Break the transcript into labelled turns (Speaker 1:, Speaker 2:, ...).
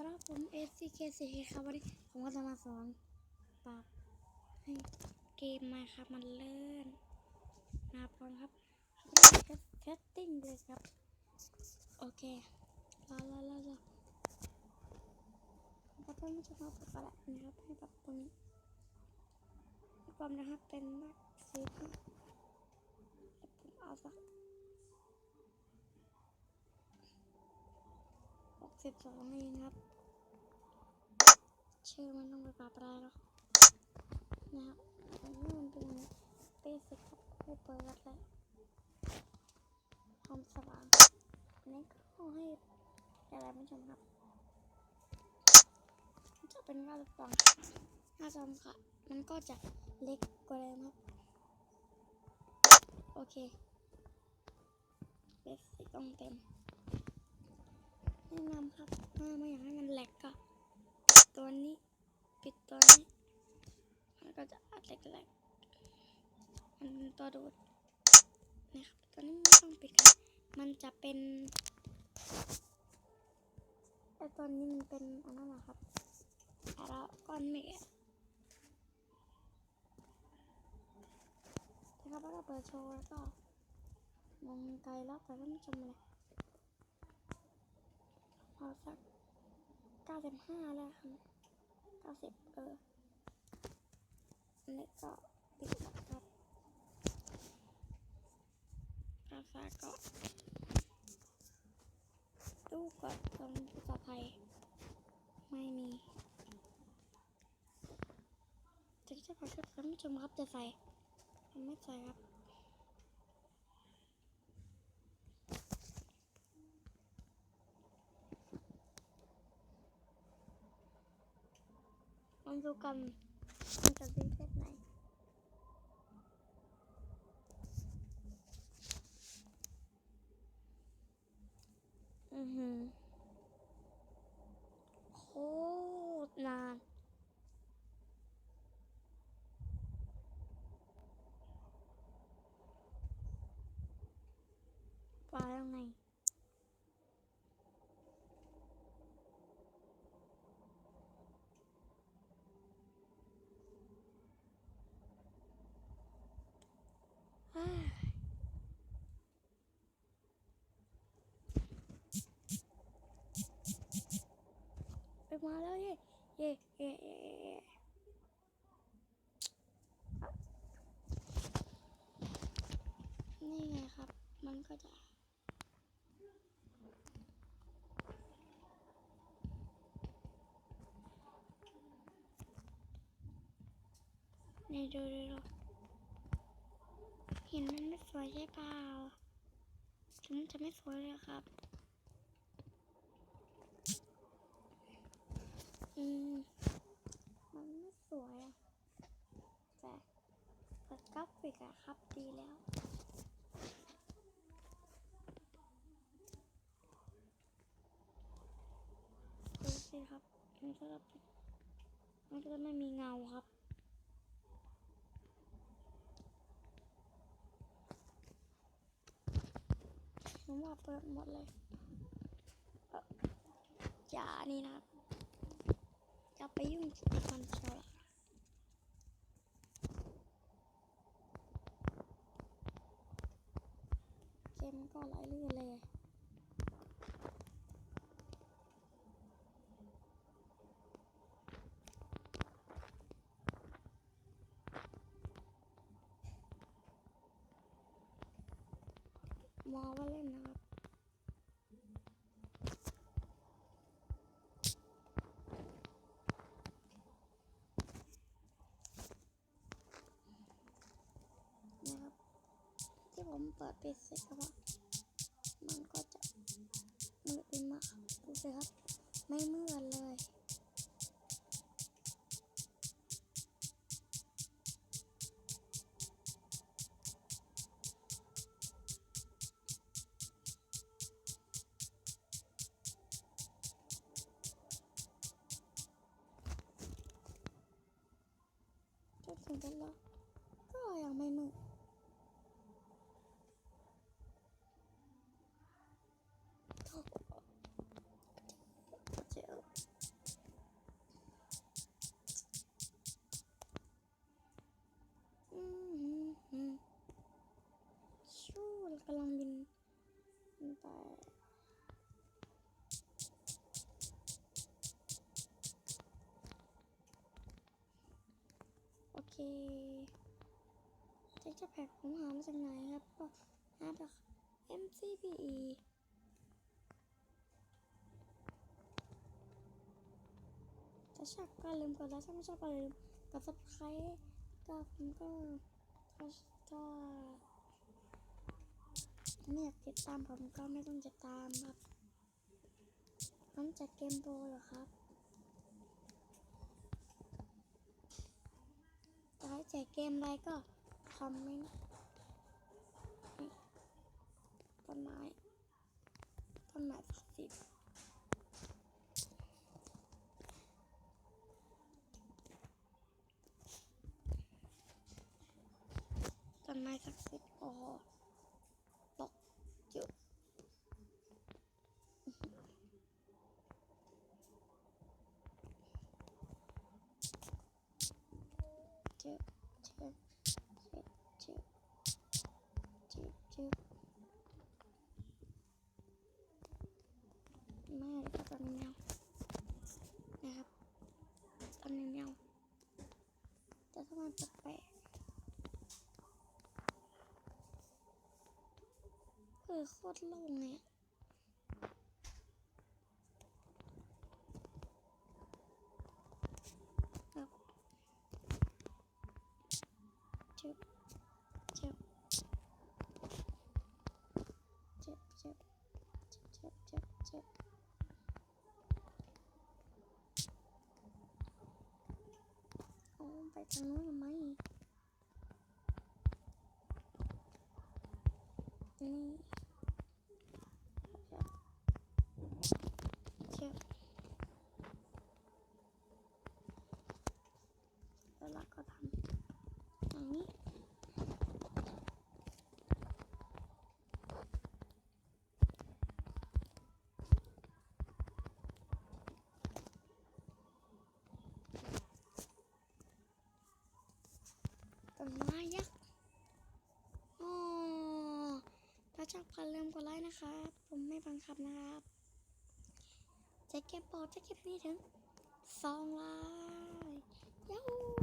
Speaker 1: สำหรับผม SCK4 ครับวันนี้ผมก็จะมาสอนปรับให้เกมมาครับมันเลื่อนนะครับก่อนครับเซตติ้งเลยครับ โอเครอรอรอรอแล้วก็ไม่จะมาปรับอะไรนะครับให้ปรับตรงนี้ปรับนะครับเป็นนักซีพีผมเอาสัก หก สิบสองเองครับ ชื่อมันต้องไปปรับอะไรหรอกนะครับอันนี้มันเป็นเบสิกครับไม่เปิดเลยความสว่างนนี้ก็ให้อะไรไม่ชมครับจะเป็นว่าลูกบอลหน้าจอมค่ะ มันก็จะเล็กกว่าเดิมครับ โอเคเบสิกต้องเต็ม ครับถ้าไม่อยากให้มันแหลกก็ปิดตัวนี้ปิดตัวนี้มันก็จะอัดแหลกๆมันตัวดูดนะครับตัวนี้ไม่ต้องปิดครับมันจะเป็นไอตัวนี้มันเป็นอันนั้นนะครับอะไรก้อนเมฆนะครับแล้วก็เปิดโชว์แล้วก็มองไกลแล้วแต่ท่านผู้ชมเลยเอสัก เก้าสิบห้าแล้วครับเก้าสิบเอออันนี้ก็ปิดครับภาษาก็ดูก่อนตรงภาษาไทย ไม่มีจะจะขอชุดท่านผู้ชมครับจะใส่ไม่ใส่ครับ ดูกันมันจะดีแค่ไหนอือหือโคตรนานปลาแล้วไง มาแล้วเย่เย่เย่เย่เย่เนี่ไงครับ มันก็จะนี่ดูดูดูเห็นมันไม่สวยใช่เปล่าถึงมันจะไม่สวยเลยครับ อืม มันไม่สวยอะ แต่เปิดกราฟิกอะครับดีแล้วดูสิครับมันก็จะเป็นมันก็จะไม่มีเงาครับผมว่าเปิดหมดเลยอย่านี่นะครับ อย่าไปยุ่งกับมันเชียวล่ะเกมก็ไหลลื่นเลยมองว่าเล่น ผมเปิดปิดเสร็จแล้วมันก็จะมืดมากดูสิครับ ไม่มืดเลย กำลังบินไปโอเคจะจะแพ็กผมหามาจากไหนครับก็หาจาก MCPE ถ้าชอบก็ลืมกดไลค์ถ้าไม่ชอบก็ลืมกด subscribe ก็ผมก็ก็ ถ้าไม่อยากติดตามผมก็ไม่ต้องติดตามครับน้องจากเกมโปรเหรอครับจะให้แจกเกมอะไรก็คอมเมนต์ต้นไม้ต้นไม้ศักสิทธิ์ต้นไม้ศักสิทธิ์โอ้โหตกจุดจุดจุดจุดจุดจุดจุดแม่แล้วก็ต้นแมวนะครับต้นแมวแต่ถ้ามันแปลกๆ เออโคตรโล่งเลยอะครับจึบจึบจึบจึบจึบจึบจึบโอ้ไปทางนู้นทำไมนี่ เชือกแล้วเราก็ทำอย่างนี้ต้นไม้ยักษ์อ๋อ จากพันเริ่มกดไลค์นะครับ ผมไม่บังคับนะครับ จะเก็บบอดจะเก็บนี่ถึงสองลายยูหู